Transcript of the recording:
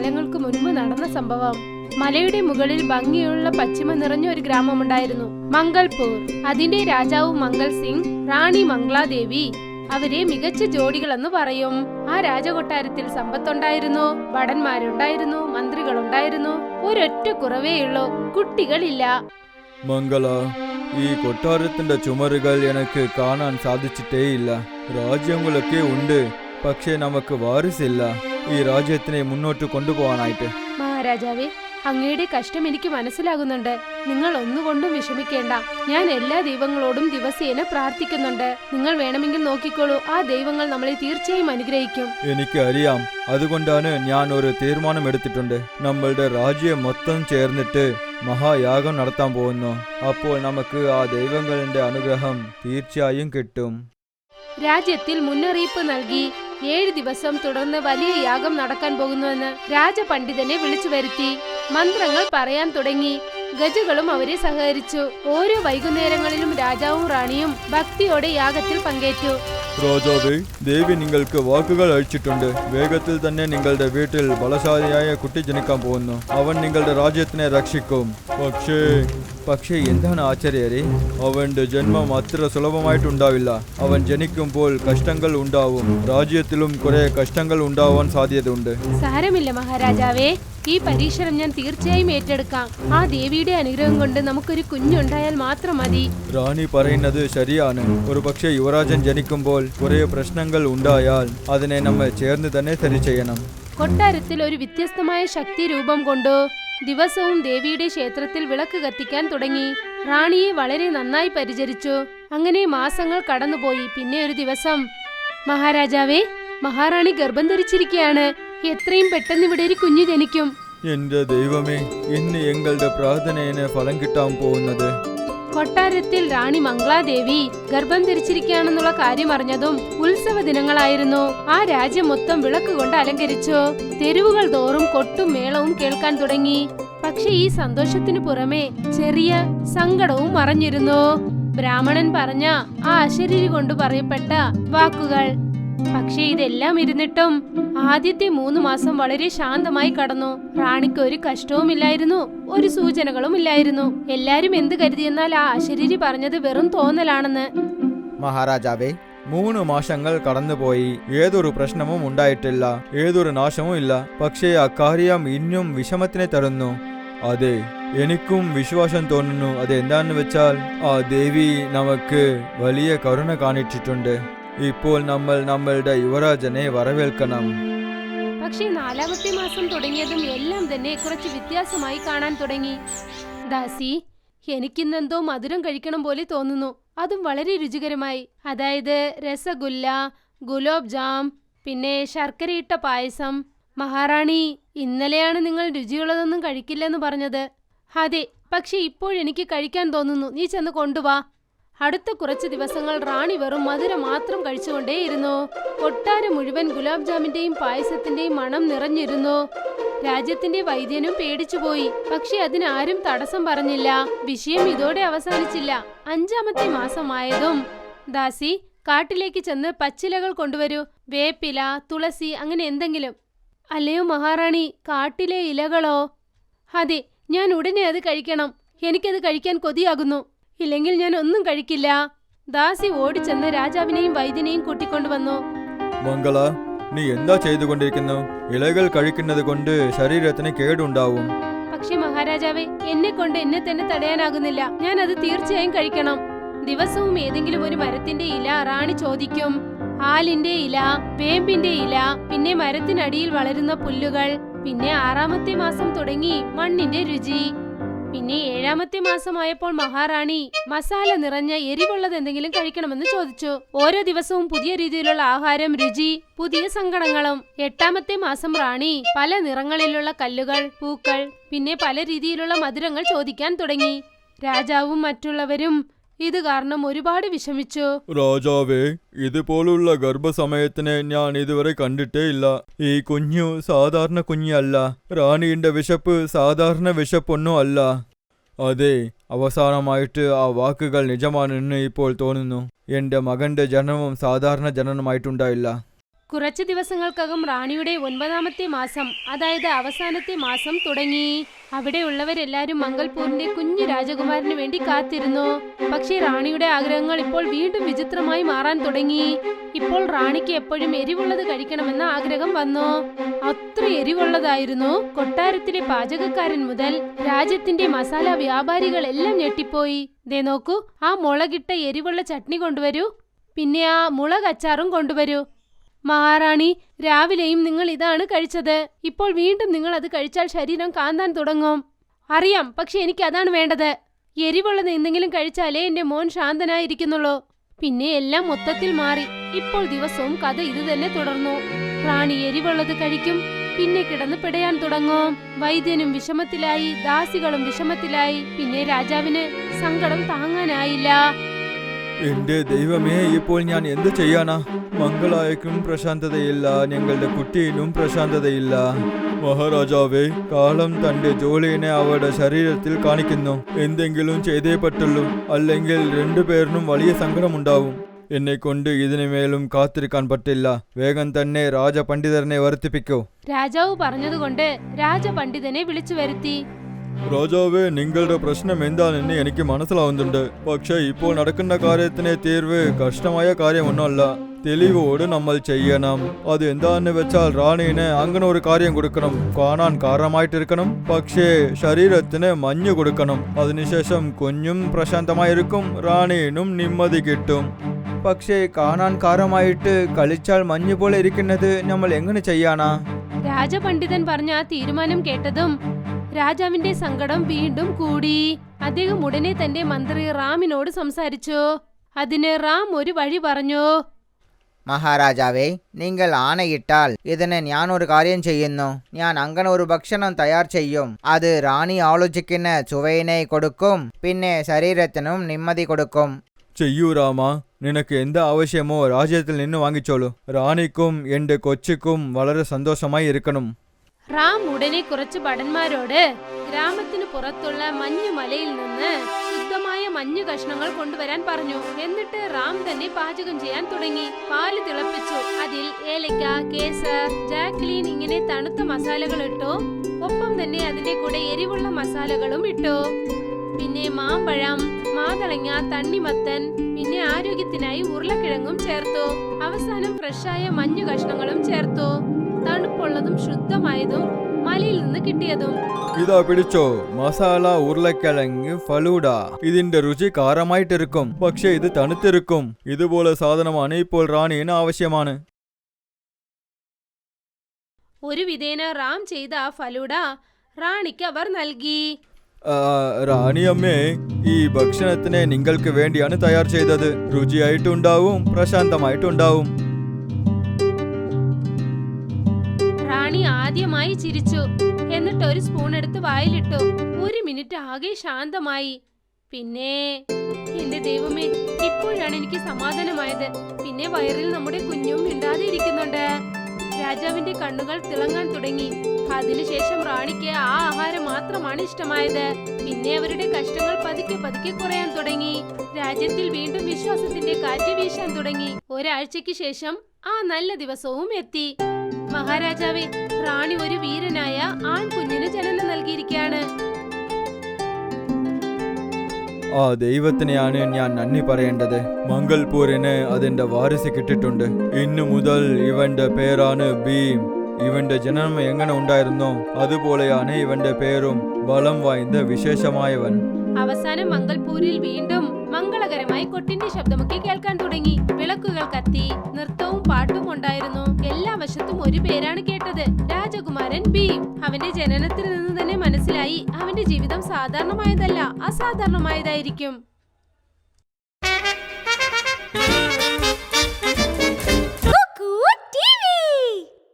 കാലങ്ങൾക്ക് മുൻപ് നടന്ന സംഭവം. മലയുടെ മുകളിൽ ഭംഗിയുള്ള പശ്ചിമ നിറഞ്ഞ ഒരു ഗ്രാമമുണ്ടായിരുന്നു. മംഗൾപൂർ. അതിന്റെ രാജാവ് മംഗൾ സിംഗ് റാണി മംഗ്ലാദേവി അവരെ മികച്ച ജോഡികളെന്ന് പറയും. ആ രാജകൊട്ടാരത്തിൽ സമ്പത്തുണ്ടായിരുന്നു ഭടന്മാരുണ്ടായിരുന്നു മന്ത്രികളുണ്ടായിരുന്നു. ഒരൊറ്റ കുറവേയുള്ളൂ കുട്ടികളില്ല. മംഗള ഈ കൊട്ടാരത്തിന്റെ ചുമരുകൾ എനിക്ക് കാണാൻ സാധിച്ചിട്ടേയില്ല. രാജ്യങ്ങളൊക്കെ ഉണ്ട് പക്ഷേ നമുക്ക് വാരിസില്ല. ഈ രാജ്യത്തിനെ മുന്നോട്ട് കൊണ്ടുപോകാനായിട്ട്. മഹാരാജാവേ അങ്ങയുടെ കഷ്ടം എനിക്ക് മനസ്സിലാകുന്നുണ്ട്. നിങ്ങൾ ഒന്നുകൊണ്ടും വിഷമിക്കേണ്ട. ഞാൻ എല്ലാ ദൈവങ്ങളോടും ദിവസേന പ്രാർത്ഥിക്കുന്നുണ്ട്. നിങ്ങൾ വേണമെങ്കിൽ നോക്കിക്കോളൂ ആ ദൈവങ്ങൾ നമ്മളെ തീർച്ചയായും അനുഗ്രഹിക്കും. എനിക്ക് അറിയാം. അതുകൊണ്ടാണ് ഞാൻ ഒരു തീരുമാനം എടുത്തിട്ടുണ്ട്. നമ്മളുടെ രാജ്യം മൊത്തം ചേർന്നിട്ട് മഹായാഗം നടത്താൻ പോകുന്നു. അപ്പോൾ നമുക്ക് ആ ദൈവങ്ങളുടെ അനുഗ്രഹം തീർച്ചയായും കിട്ടും. രാജ്യത്തിൽ മുന്നറിയിപ്പ് നൽകി ഏഴ് ദിവസം തുടർന്ന് വലിയ യാഗം നടക്കാൻ പോകുന്നുവെന്ന് രാജപണ്ഡിതനെ വിളിച്ചു വരുത്തി. മന്ത്രങ്ങൾ പറയാൻ തുടങ്ങി. ഗജകളും അവരെ സഹകരിച്ചു. ഓരോ വൈകുന്നേരങ്ങളിലും രാജാവും റാണിയും ഭക്തിയോടെ യാഗത്തിൽ പങ്കേറ്റു. രാജാവേ ദേവി നിങ്ങൾക്ക് വാക്കുകൾ അഴിച്ചിട്ടുണ്ട് വേഗത്തിൽ തന്നെ നിങ്ങളുടെ വീട്ടിൽ ബലശാലിയായ കുട്ടി ജനിക്കാൻ പോകുന്നു. അവൻ നിങ്ങളുടെ രാജ്യത്തിനെ രക്ഷിക്കും. പക്ഷേ പക്ഷേ എന്താണ് ആചാര്യരെ അവന്റെ ജന്മം അത്ര സുലഭമായിട്ടുണ്ടാവില്ല. അവൻ ജനിക്കുമ്പോൾ കഷ്ടങ്ങൾ ഉണ്ടാവും. രാജ്യത്തിലും കുറെ കഷ്ടങ്ങൾ ഉണ്ടാവാൻ സാധ്യതയുണ്ട്. സാരമില്ല മഹാരാജാവേ. ഈ പരീക്ഷണം ഞാൻ തീർച്ചയായും ഏറ്റെടുക്കാം. ആ ദേവിയുടെ അനുഗ്രഹം കൊണ്ട് നമുക്കൊരു കുഞ്ഞുണ്ടായാൽ മാത്രം മതി. റാണി പറയുന്നത് ശരിയാണ്. ഒരു പക്ഷേ യുവരാജൻ ജനിക്കുമ്പോൾ കുറെ പ്രശ്നങ്ങൾ ഉണ്ടായാൽ അതിനെ നമ്മൾ ചേർന്ന് തന്നെ സരി ചെയ്യണം കൊട്ടാരത്തിൽ ഒരു വ്യത്യസ്തമായ ശക്തി രൂപം കൊണ്ടു? ദിവസവും ദേവിയുടെ ക്ഷേത്രത്തിൽ വിളക്ക് കത്തിക്കാൻ തുടങ്ങി. റാണിയെ വളരെ നന്നായി പരിചരിച്ചു. അങ്ങനെ മാസങ്ങൾ കടന്നുപോയി. പിന്നെ ഒരു ദിവസം മഹാരാജാവേ മഹാറാണി ഗർഭം ധരിച്ചിരിക്കുകയാണ് എത്രയും പെട്ടെന്ന് ഇവിടെ ഒരു കുഞ്ഞു ജനിക്കും. എന്റെ ദൈവമേ ഇന്ന് എങ്ങളുടെ പ്രാർത്ഥനയിന് ഫലം കിട്ടാൻ പോകുന്നത്. കൊട്ടാരത്തിൽ റാണി മംഗളാദേവി ഗർഭം ധരിച്ചിരിക്കുകയാണെന്നുള്ള കാര്യം അറിഞ്ഞതും ഉത്സവ ദിനങ്ങളായിരുന്നു. ആ രാജ്യം മൊത്തം വിളക്ക് കൊണ്ട് അലങ്കരിച്ചു. തെരുവുകൾ തോറും കൊട്ടും മേളവും കേൾക്കാൻ തുടങ്ങി. പക്ഷെ ഈ സന്തോഷത്തിനു പുറമെ ചെറിയ സങ്കടവും മറഞ്ഞിരുന്നു. ബ്രാഹ്മണൻ പറഞ്ഞ ആ അശരീരി കൊണ്ട് പറയപ്പെട്ട വാക്കുകൾ പക്ഷേ ഇതെല്ലാം ഇരുന്നിട്ടും ആദ്യത്തെ മൂന്ന് മാസം വളരെ ശാന്തമായി കടന്നു. റാണിക്ക് ഒരു കഷ്ടവുമില്ലായിരുന്നു ഒരു സൂചനകളും ഇല്ലായിരുന്നു. എല്ലാരും എന്ത് കരുതിയെന്നാൽ ആ അശരീരി പറഞ്ഞത് വെറും തോന്നലാണെന്ന്. മഹാരാജാവേ മൂന്ന് മാസങ്ങൾ കടന്നുപോയി. ഏതൊരു പ്രശ്നവും ഉണ്ടായിട്ടില്ല ഏതൊരു നാശവും ഇല്ല. പക്ഷേ അക്കാര്യം ഇന്നും വിഷമത്തിനെ തരുന്നു. അതെ എനിക്കും വിശ്വാസം തോന്നുന്നു. അത് എന്താണെന്ന് വെച്ചാൽ ആ ദേവി നമുക്ക് വലിയ കരുണ കാണിച്ചിട്ടുണ്ട്. ഇപ്പോൾ നമ്മൾ നമ്മളുടെ യുവരാജനെ വരവേൽക്കണം. പക്ഷേ നാലാമത്തെ മാസം തുടങ്ങിയതും എല്ലാം തന്നെ കുറച്ച് വ്യത്യാസമായി കാണാൻ തുടങ്ങി. ദാസി എനിക്കിന്നെന്തോ മധുരം കഴിക്കണം പോലെ തോന്നുന്നു. അതും വളരെ രുചികരമായി. അതായത് രസഗുല്ല ഗുലാബ് ജാം പിന്നെ ശർക്കരയിട്ട പായസം. മഹാറാണി ഇന്നലെയാണ് നിങ്ങൾ രുചിയുള്ളതൊന്നും കഴിക്കില്ലെന്ന് പറഞ്ഞത്. അതെ പക്ഷെ ഇപ്പോഴെനിക്ക് കഴിക്കാൻ തോന്നുന്നു. നീ ചെന്ന് കൊണ്ടുവാ. അടുത്ത കുറച്ച് ദിവസങ്ങൾ റാണി വെറും മധുരം മാത്രം കഴിച്ചുകൊണ്ടേയിരുന്നു. കൊട്ടാരം മുഴുവൻ ഗുലാബ് ജാമിന്റെയും പായസത്തിന്റെയും മണം നിറഞ്ഞിരുന്നു. രാജ്യത്തിന്റെ വൈദ്യനും പേടിച്ചുപോയി. പക്ഷെ അതിനാരും തടസ്സം പറഞ്ഞില്ല. വിഷയം ഇതോടെ അവസാനിച്ചില്ല. അഞ്ചാമത്തെ മാസമായതും. ദാസി കാട്ടിലേക്ക് ചെന്ന് പച്ചിലകൾ കൊണ്ടുവരൂ. വേപ്പില തുളസി അങ്ങനെ എന്തെങ്കിലും. അല്ലയോ മഹാറാണി കാട്ടിലെ ഇലകളോ? അതെ ഞാൻ ഉടനെ അത് കഴിക്കണം. എനിക്കത് കഴിക്കാൻ കൊതിയാകുന്നു. ഇല്ലെങ്കിൽ ഞാൻ ഒന്നും കഴിക്കില്ല. ദാസി ഓടിച്ചെന്ന് രാജാവിനെയും വൈദ്യനെയും കൂട്ടിക്കൊണ്ടുവന്നു മംഗള നീ എന്താ ചെയ്തുകൊണ്ടിരിക്കുന്നു? ഇലകൾ കഴിക്കുന്നത് കൊണ്ട് ശരീരത്തിന് കേടുണ്ടാവും. പക്ഷെ മഹാരാജാവേ എന്നെ കൊണ്ട് എന്നെ തന്നെ തടയാനാകുന്നില്ല. ഞാൻ അത് തീർച്ചയായും കഴിക്കണം. ദിവസവും ഏതെങ്കിലും ഒരു മരത്തിന്റെ ഇല റാണി ചോദിക്കും. ആലിന്റെ ഇല വേമ്പിന്റെ ഇല പിന്നെ മരത്തിനടിയിൽ വളരുന്ന പുല്ലുകൾ പിന്നെ ആറാമത്തെ മാസം തുടങ്ങി മണ്ണിന്റെ രുചി. പിന്നെ ഏഴാമത്തെ മാസമായപ്പോൾ മഹാറാണി മസാല നിറഞ്ഞ എരിവുള്ളത് എന്തെങ്കിലും കഴിക്കണമെന്ന് ചോദിച്ചു. ഓരോ ദിവസവും പുതിയ രീതിയിലുള്ള ആഹാരം രുചി പുതിയ സങ്കടങ്ങളും. എട്ടാമത്തെ മാസം റാണി പല നിറങ്ങളിലുള്ള കല്ലുകൾ പൂക്കൾ പിന്നെ പല രീതിയിലുള്ള മധുരങ്ങൾ ചോദിക്കാൻ തുടങ്ങി. രാജാവും മറ്റുള്ളവരും ഇത് കാരണം ഒരുപാട് വിഷമിച്ചു. രാജാവേ ഇതുപോലുള്ള ഗർഭസമയത്തിനെ ഞാൻ ഇതുവരെ കണ്ടിട്ടേ ഇല്ല. ഈ കുഞ്ഞു സാധാരണ കുഞ്ഞല്ല റാണിയുടെ വിശപ്പ് സാധാരണ വിശപ്പൊന്നും അല്ല. അതെ അവസാനമായിട്ട് ആ വാക്കുകൾ നിജമാണെന്ന് ഇപ്പോൾ തോന്നുന്നു. എന്റെ മകന്റെ ജനനവും സാധാരണ ജനനമായിട്ടുണ്ടായില്ല. കുറച്ച് ദിവസങ്ങൾക്കകം റാണിയുടെ ഒൻപതാമത്തെ മാസം അതായത് അവസാനത്തെ മാസം തുടങ്ങി. അവിടെയുള്ളവരെല്ലാരും മംഗൾപൂരിന്റെ കുഞ്ഞു രാജകുമാരന് വേണ്ടി കാത്തിരുന്നു. പക്ഷേ റാണിയുടെ ആഗ്രഹങ്ങൾ ഇപ്പോൾ വീണ്ടും വിചിത്രമായി മാറാൻ തുടങ്ങി. ഇപ്പോൾ റാണിക്ക് എപ്പോഴും എരിവുള്ളത് കഴിക്കണമെന്ന ആഗ്രഹം വന്നു. അത്ര എരിവുള്ളതായിരുന്നു കൊട്ടാരത്തിലെ പാചകക്കാരൻ മുതൽ രാജ്യത്തിന്റെ മസാല വ്യാപാരികൾ എല്ലാം ഞെട്ടിപ്പോയി. ദേ നോക്കൂ ആ മുളകിട്ട എരിവുള്ള ചട്നി കൊണ്ടുവരൂ. പിന്നെ ആ മുളകച്ചാറും കൊണ്ടുവരൂ. മഹാറാണി രാവിലെയും നിങ്ങൾ ഇതാണ് കഴിച്ചത്. ഇപ്പോൾ വീണ്ടും നിങ്ങൾ അത് കഴിച്ചാൽ ശരീരം കാന്താൻ തുടങ്ങും. അറിയാം പക്ഷെ എനിക്ക് അതാണ് വേണ്ടത്. എരിവുള്ളത് എന്തെങ്കിലും കഴിച്ചാലേ എന്റെ മോൻ ശാന്തനായിരിക്കുന്നുള്ളൂ. പിന്നെ എല്ലാം മൊത്തത്തിൽ മാറി. ഇപ്പോൾ ദിവസവും കഥ ഇത് തന്നെ തുടർന്നു. റാണി എരിവുള്ളത് കഴിക്കും പിന്നെ കിടന്ന് പിടയാൻ തുടങ്ങും. വൈദ്യനും വിഷമത്തിലായി ദാസികളും വിഷമത്തിലായി. പിന്നെ രാജാവിന് സങ്കടം താങ്ങാനായില്ല. എന്റെ ദൈവമേ ഇപ്പോൾ ഞാൻ എന്ത് ചെയ്യാനാ? മംഗളായക്കും പ്രശാന്തതയില്ല ഞങ്ങളുടെ കുട്ടിയിനും പ്രശാന്തതയില്ല. മഹാരാജാവേ കാലം തന്റെ ജോലിനെ അവരുടെ ശരീരത്തിൽ കാണിക്കുന്നു. എന്തെങ്കിലും ചെയ്തേ പറ്റുള്ളൂ അല്ലെങ്കിൽ രണ്ടുപേരിനും വലിയ സങ്കടമുണ്ടാവും. എന്നെ കൊണ്ട് ഇതിനു മേലും കാത്തിരിക്കാൻ പറ്റില്ല. വേഗം തന്നെ രാജപണ്ഡിതരനെ വർത്തിപ്പിക്കൂ രാജാവ് പറഞ്ഞതുകൊണ്ട് രാജപണ്ഡിതനെ വിളിച്ചു വരുത്തി. രാജാവേ നിങ്ങളുടെ പ്രശ്നം എന്താണെന്ന് എനിക്ക് മനസ്സിലാവുന്നുണ്ട്. പക്ഷേ ഇപ്പോൾ നടക്കുന്ന കാര്യത്തിന് തീർവ് കഷ്ടമായ കാര്യമൊന്നുമല്ല. തെളിവോട് നമ്മൾ ചെയ്യണം. അത് എന്താന്ന് വെച്ചാൽ റാണീന് അങ്ങനെ ഒരു കാര്യം കൊടുക്കണം. കാണാൻ കാരണമായിട്ടിരിക്കണം. പക്ഷേ ശരീരത്തിന് മഞ്ഞ് കൊടുക്കണം. അതിനുശേഷം കുഞ്ഞും പ്രശാന്തമായിരിക്കും. റാണീനും നിമ്മതി കിട്ടും. പക്ഷേ കാണാൻ കാരമായിട്ട് കളിച്ചാൽ മഞ്ഞ് പോലെ ഇരിക്കുന്നത് നമ്മൾ എങ്ങനെ ചെയ്യാനാ? രാജപണ്ഡിതൻ പറഞ്ഞ ആ തീരുമാനം കേട്ടതും രാജാവിന്റെ സങ്കടം വീണ്ടും കൂടി. അദ്ദേഹം ഉടനെ തന്റെ മന്ത്രി റാമിനോട് സംസാരിച്ചു. അതിന് റാം ഒരു വഴി പറഞ്ഞു. മഹാരാജാവേ നിങ്ങൾ ആണയിട്ടാൽ ഇതിന് ഞാൻ ഒരു കാര്യം ചെയ്യുന്നു. ഞാൻ അങ്ങനെ ഒരു ഭക്ഷണം തയ്യാർ ചെയ്യും. അത് റാണി ആലോചിക്കുന്ന ചുവയിനെ കൊടുക്കും പിന്നെ ശരീരത്തിനും നിമ്മതി കൊടുക്കും. ചെയ്യൂ രാമ നിനക്ക് എന്ത് ആവശ്യമോ രാജ്യത്തിൽ നിന്ന് വാങ്ങിച്ചോളൂ. റാണിക്കും എന്റെ കൊച്ചിക്കും വളരെ സന്തോഷമായി ഇരിക്കണം. റാം ഉടനെ കുറച്ച് ഭടന്മാരോട് ഗ്രാമത്തിന് പുറത്തുള്ള മഞ്ഞുമലയിൽ നിന്ന് ശുദ്ധമായ മഞ്ഞു കഷ്ണങ്ങൾ കൊണ്ടുവരാൻ പറഞ്ഞു. എന്നിട്ട് റാം തന്നെ പാചകം ചെയ്യാൻ തുടങ്ങി. പാൽ തിളപ്പിച്ചു. അതിൽ ഏലക്ക കേസർ ജാക്ലീൻ ഇങ്ങനെ തണുത്ത മസാലകൾ ഇട്ടു. ഒപ്പം തന്നെ അതിന്റെ കൂടെ എരിവുള്ള മസാലകളും ഇട്ടു. പിന്നെ മാമ്പഴം മാതളങ്ങ തണ്ണിമത്തൻ പിന്നെ ആരോഗ്യത്തിനായി ഉരുളക്കിഴങ്ങും ചേർത്തു. അവസാനം ഫ്രഷായ മഞ്ഞു കഷ്ണങ്ങളും ചേർത്തു. തണുപ്പുള്ളതും ശുദ്ധമായതും മലയിൽ നിന്ന് കിട്ടിയതും. ഇതാ പിടിച്ചോ. മസാല ഉരുളക്കിഴങ്ങ് ഫലൂഡ. ഇതിന്റെ രുചി കാരമായിട്ടിരിക്കും. പക്ഷേ ഇത് തണുത്തിരിക്കും. ഇതുപോലെ സാധനമാണ് ഇപ്പോൾ റാണിന് ആവശ്യമാണ്. ഒരു വിധേന റാം ചെയ്ത ആ ഫലൂഡ റാണിക്ക് അവർ നൽകി. ആ, റാണിയമ്മേ ഈ ഭക്ഷണത്തിനെ നിങ്ങൾക്ക് വേണ്ടിയാണ് തയ്യാർ ചെയ്തത്. രുചിയായിട്ടുണ്ടാവും പ്രശാന്തമായിട്ടുണ്ടാവും. റാണി ആദ്യമായി ചിരിച്ചു. എന്നിട്ട് ഒരു സ്പൂൺ എടുത്ത് വായിലിട്ടു. ഒരു മിനിറ്റ് ആകെ ശാന്തമായി. പിന്നെ എന്റെ ദൈവമേ ഇപ്പോഴാണ് എനിക്ക് സമാധാനമായത്. പിന്നെ വയറിൽ നമ്മുടെ കുഞ്ഞും മിണ്ടാതെ ഇരിക്കുന്നുണ്ട്. രാജാവിന്റെ കണ്ണുകൾ തിളങ്ങാൻ തുടങ്ങി. അതിനുശേഷം റാണിക്ക് ആ ആഹാരം മാത്രമാണ് ഇഷ്ടമായത്. പിന്നെ അവരുടെ കഷ്ടങ്ങൾ പതുക്കെ പതുക്കെ കുറയാൻ തുടങ്ങി. രാജ്യത്തിൽ വീണ്ടും വിശ്വാസത്തിന്റെ കാറ്റ് വീശാൻ തുടങ്ങി. ഒരാഴ്ചയ്ക്ക് ശേഷം ആ നല്ല ദിവസവും എത്തി. മഹാരാജാവേ റാണി ഒരു വീരനായ ആൺകുഞ്ഞിന് ജനനം നൽകിയിരിക്കുകയാണ് ആ ദൈവത്തിനെയാണ് ഞാൻ നന്ദി പറയേണ്ടത്. മംഗൾപൂരിന് അതിന്റെ വാരിസ് കിട്ടിട്ടുണ്ട് ഇന്നു മുതൽ ഇവന്റെ പേരാണ് ഭീം. ഇവന്റെ ജനനം എങ്ങനെ ഉണ്ടായിരുന്നോ? അതുപോലെയാണ് ഇവന്റെ പേരും ബലം വായ്ந்த വിശേഷമായവൻ. അവസാനം മംഗൾപൂരിൽ വീണ്ടും മംഗളകരമായി കൊട്ടിന്റെ ശബ്ദമൊക്കെ കേൾക്കാൻ തുടങ്ങി. വിളക്കുകൾ കത്തി നൃത്തവും പാട്ടും ഉണ്ടായിരുന്നു. പേരാണ് കേട്ടത്. രാജകുമാരൻ ഭീം. അവന്റെ ജനനത്തിൽ നിന്ന് തന്നെ മനസ്സിലായി. അവന്റെ ജീവിതം സാധാരണമായതല്ല അസാധാരണമായതായിരിക്കും.